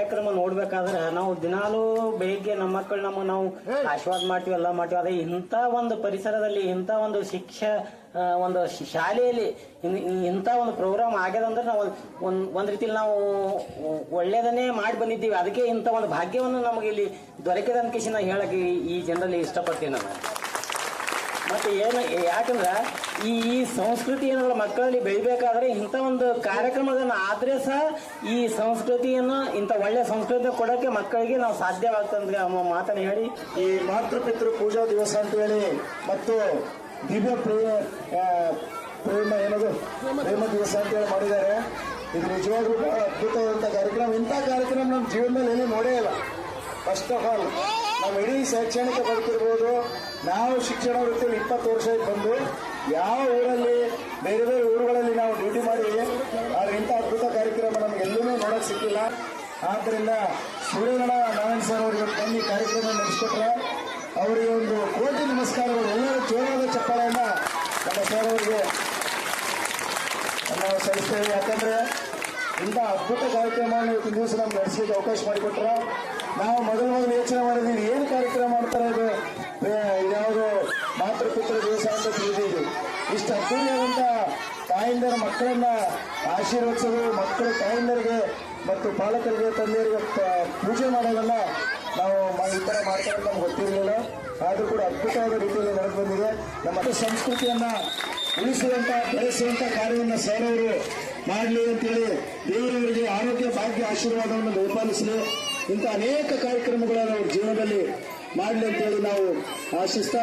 ಕಾರ್ಯಕ್ರಮ ನೋಡ್ಬೇಕಾದ್ರೆ ನಾವು ದಿನಾಲೂ ಬೆಳಿಗ್ಗೆ ನಮ್ಮ ಮಕ್ಕಳು ನಮ್ಮ ನಾವು ಆಶೀರ್ವಾದ ಮಾಡ್ತೀವಿ ಎಲ್ಲ ಮಾಡ್ತೀವಿ. ಅದೇ ಇಂಥ ಒಂದು ಪರಿಸರದಲ್ಲಿ ಇಂಥ ಒಂದು ಶಿಕ್ಷ ಒಂದು ಶಾಲೆಯಲ್ಲಿ ಇಂಥ ಒಂದು ಪ್ರೋಗ್ರಾಮ್ ಆಗ್ಯದ ಅಂದ್ರೆ ನಾವು ಒಂದು ಒಂದು ರೀತಿಲಿ ನಾವು ಒಳ್ಳೇದನ್ನೇ ಮಾಡಿ ಬಂದಿದ್ದೀವಿ. ಅದಕ್ಕೆ ಇಂಥ ಒಂದು ಭಾಗ್ಯವನ್ನು ನಮಗೆ ಇಲ್ಲಿ ದೊರಕಿದ ಅನ್ಕೇಶಿ ನಾ ಹೇಳಕ್ಕೆ ಈ ಜನರಲ್ಲಿ ಇಷ್ಟಪಡ್ತೀನಿ ನಾನು. ಮತ್ತೆ ಏನು ಯಾಕಂದ್ರೆ ಈ ಈ ಸಂಸ್ಕೃತಿ ಏನಾದ್ರು ಮಕ್ಕಳಲ್ಲಿ ಬೆಳಿಬೇಕಾದ್ರೆ ಇಂಥ ಒಂದು ಕಾರ್ಯಕ್ರಮಗಳನ್ನ ಆದ್ರೆ ಸಹ ಈ ಸಂಸ್ಕೃತಿಯನ್ನು, ಇಂಥ ಒಳ್ಳೆ ಸಂಸ್ಕೃತಿ ಕೊಡೋಕ್ಕೆ ಮಕ್ಕಳಿಗೆ ನಾವು ಸಾಧ್ಯವಾಗ್ತಂದ್ರೆ ಅಮ್ಮ ಮಾತನ್ನ ಹೇಳಿ. ಈ ಮಾತೃಪಿತೃ ಪೂಜಾ ದಿವಸ ಅಂತ ಹೇಳಿ ಮತ್ತು ದಿವ್ಯ ಪ್ರೇಮ ಪ್ರೇಮ ಏನದು? ಪ್ರೇಮ ದಿವಸ ಅಂತ ಹೇಳಿ ಮಾಡಿದ್ದಾರೆ. ಇದು ನಿಜವಾಗ್ಲೂ ಬಹಳ ಅದ್ಭುತವಾದಂಥ ಕಾರ್ಯಕ್ರಮ. ಇಂಥ ಕಾರ್ಯಕ್ರಮ ನಮ್ಮ ಜೀವನದಲ್ಲಿ ಏನೇ ನೋಡೇ ಇಲ್ಲ. ಫಸ್ಟ್ ಆಫ್ ಆಲ್ ನಾವು ಇಡೀ ಶೈಕ್ಷಣಿಕ ಬದುಕಿರ್ಬೋದು ನಾವು ಶಿಕ್ಷಣ ವೃತ್ತಿಯಲ್ಲಿ ಇಪ್ಪತ್ತು ವರ್ಷ ಬಂದು ಯಾವ ಊರಲ್ಲಿ, ಬೇರೆ ಬೇರೆ ಊರುಗಳಲ್ಲಿ ನಾವು ಡ್ಯೂಟಿ ಮಾಡಿ ಆದ್ರೆ ಇಂಥ ಅದ್ಭುತ ಕಾರ್ಯಕ್ರಮ ನಮ್ಗೆ ಎಲ್ಲೂ ನೋಡಕ್ ಸಿಕ್ಕಿಲ್ಲ. ಆದ್ದರಿಂದ ಸೂರ್ಯಗಣ ನಾರಾಯಣ ಸರ್ ಅವರಿಗೆ ಬನ್ನಿ ಕಾರ್ಯಕ್ರಮ ನಡೆಸಿಕೊಟ್ರೆ ಅವರಿಗೆ ಒಂದು ಕೋಟಿ ನಮಸ್ಕಾರಗಳು ಎಲ್ಲರೂ ಜೋರಾದ ಚಪ್ಪಾಳೆಯನ್ನ ನಮ್ಮ ಸರ್ ಅವರಿಗೆ ನಾವು ಸಲ್ಲಿಸ್ತೇವೆ. ಯಾಕಂದ್ರೆ ಇಂಥ ಅದ್ಭುತ ಕಾರ್ಯಕ್ರಮವನ್ನು ಇವತ್ತಿನ ದಿವಸ ನಮ್ಗೆ ನಡೆಸಲಿಕ್ಕೆ ಅವಕಾಶ ಮಾಡಿಕೊಟ್ರೆ ನಾವು ಮೊದಲು ಮೊದಲು ಯೋಚನೆ ಮಾಡಿದ್ವಿ ಏನು ಕಾರ್ಯಕ್ರಮ ಮಾಡ್ತಾರೆ ಇದು ಯಾವುದು ಮಾತೃಪಿತೃ ದಿವಸ ಅಂತ ತಿಳಿದಿದ್ವಿ ಇಷ್ಟು ಅದ್ದೂರಿಯಾದಂಥ ತಾಯಿಂದರ ಮಕ್ಕಳನ್ನ ಆಶೀರ್ವದಿಸೋದು ಮಕ್ಕಳು ತಾಯಿಂದರಿಗೆ ಮತ್ತು ಪಾಲಕರಿಗೆ ತಂದೆಯರಿಗೆ ಪೂಜೆ ಮಾಡೋದನ್ನ ನಾವು ಈ ಥರ ಮಾಡ್ತಾರೆ ನಮ್ಗೆ ಗೊತ್ತಿರಲಿಲ್ಲ. ಆದರೂ ಕೂಡ ಅದ್ಭುತವಾದ ರೀತಿಯಲ್ಲಿ ನಡೆದು ಬಂದಿದೆ. ನಮ್ಮ ಸಂಸ್ಕೃತಿಯನ್ನ ಉಳಿಸುವಂತ, ಬೆಳೆಸುವಂತ ಕಾರ್ಯವನ್ನು ಸೌರವರು ಮಾಡಲಿ ಅಂತೇಳಿ ದೇವರವರಿಗೆ ಆರೋಗ್ಯ, ಭಾಗ್ಯ, ಆಶೀರ್ವಾದವನ್ನು ದಯಪಾಲಿಸಲಿ. ಇಂಥ ಅನೇಕ ಕಾರ್ಯಕ್ರಮಗಳನ್ನು ಅವ್ರ ಜೀವನದಲ್ಲಿ ಮಾಡಲಿ ಅಂತೇಳಿ ನಾವು ಆಶಿಸ್ತಾ